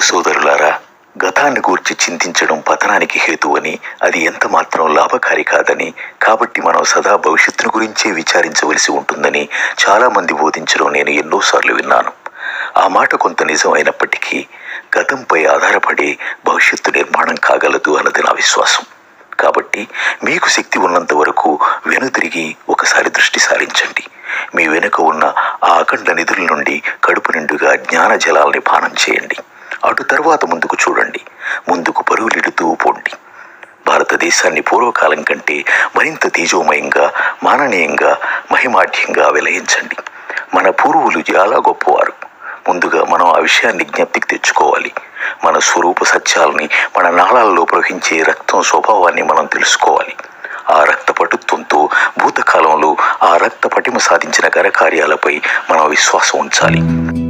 సోదరులారా గతాన్ని గూర్చి చింతించడం పతనానికి హేతు అని అది ఎంత మాత్రం లాభకారి కాదని కాబట్టి మనం సదా భవిష్యత్తును గురించే విచారించవలసి ఉంటుందని చాలా మంది బోధించడం నేను ఎన్నోసార్లు విన్నాను. ఆ మాట కొంత నిజం అయినప్పటికీ గతంపై ఆధారపడి భవిష్యత్తు నిర్మాణం కాగలదు అన్నది నా విశ్వాసం. కాబట్టి మీకు శక్తి ఉన్నంత వరకు వెనుతిరిగి ఒకసారి దృష్టి సారించండి. మీ వెనుక ఉన్న ఆ అఖండ నిధుల నుండి కడుపు నిండుగా జ్ఞాన జలాల్ని పానం చేయండి. అటు తర్వాత ముందుకు చూడండి. ముందుకు పరుగులిడుతూ పోండి. భారతదేశాన్ని పూర్వకాలం కంటే మరింత తేజోమయంగా మాననీయంగా మహిమాఢ్యంగా విలయించండి. మన పూర్వులు చాలా గొప్పవారు. ముందుగా మనం ఆ విషయాన్ని జ్ఞప్తికి తెచ్చుకోవాలి. మన స్వరూప సత్యాలని మన నాళాల్లో ప్రవహించే రక్తం స్వభావాన్ని మనం తెలుసుకోవాలి. ఆ రక్త పటుత్వంతో భూతకాలంలో ఆ రక్త పటిమ సాధించిన ఘనకార్యాలపై మనం విశ్వాసం ఉంచాలి.